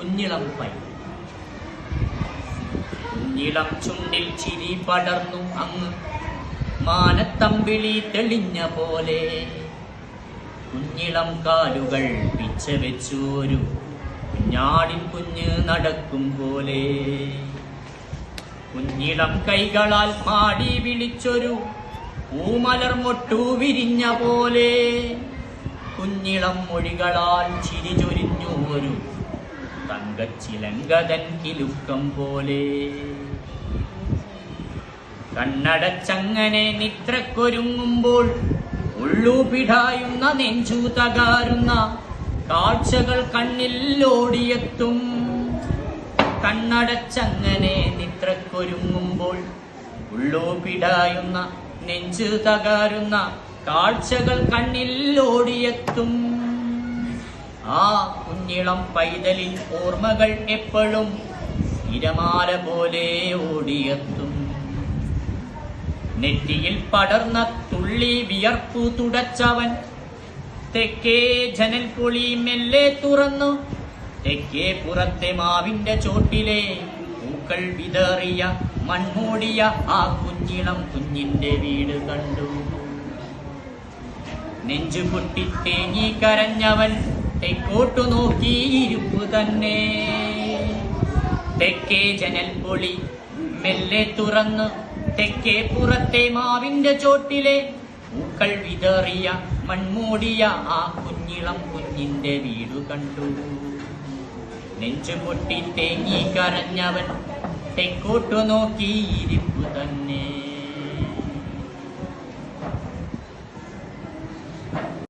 കുഞ്ഞിളം pi കുഞ്ഞിളം ചുണ്ടിൽ ചിരി പടർന്നു അങ്ങ് മാനത്തമ്പിളി തെളിഞ്ഞ പോലെ. കുഞ്ഞിളം കാലുകൾ പിച്ച വെച്ചോരു കുഞ്ഞാടിൻ കുഞ്ഞ് നടക്കും പോലെ. കുഞ്ഞിളം കൈകളാൽ പാടി വിളിച്ചൊരു പൂമലർ മൊട്ടു വിരിഞ്ഞ പോലെ. കുഞ്ഞിളം മൊഴികളാൽ ചിരി ചൊരിഞ്ഞു ഒരു തങ്കച്ചിലങ്കതൻ കിലുക്കം പോലെ. കണ്ണടച്ചങ്ങനെ നിദ്രക്കൊരുങ്ങുമ്പോൾ ഉള്ളുപിടായുന്ന നെഞ്ചു തകാരുന്ന കാഴ്ചകൾ കണ്ണിൽ ഓടിയെത്തും. കണ്ണടച്ചങ്ങനെ നിദ്രക്കൊരുങ്ങുമ്പോൾ ഉള്ളുപിടായുന്ന നെഞ്ചു തകാരുന്ന കാഴ്ചകൾ കണ്ണിൽ ഓടിയെത്തും. ആ കുഞ്ഞിളം പൈതലിൽ ഓർമ്മകൾ എപ്പോഴും തിരമാല പോലെ ഓടിയെത്തും. നെറ്റിയിൽ പടർന്ന തുള്ളി വിയർപ്പു തുടച്ചവൻ. തെക്കേ ജനൽ പൊളി മെല്ലെ തുറന്നു. തെക്കേ പുറത്തെ മാവിന്റെ ചോട്ടിലെ പൂക്കൾ വിതറിയ മൺമൂടിയ ആ കുഞ്ഞിളം കുഞ്ഞിന്റെ വീട് കണ്ടു. നെഞ്ചു പൊട്ടി തേങ്ങി കരഞ്ഞവൻ തെക്കോട്ടു നോക്കി ഇരുപ്പു തന്നെ തെക്കേ ജനൽ പൊളി മെല്ലെ തുറന്ന് തെക്കേ പുറത്തെ മാവിന്റെ ചോട്ടിലെ പൂക്കൾ വിതറിയ മൺമൂടിയ ആ കുഞ്ഞിളം കുഞ്ഞിന്റെ വീട് കണ്ടു. നെഞ്ചു പൊട്ടി തേങ്ങി കരഞ്ഞവൻ തെക്കോട്ടു നോക്കി ഇരിപ്പു തന്നെ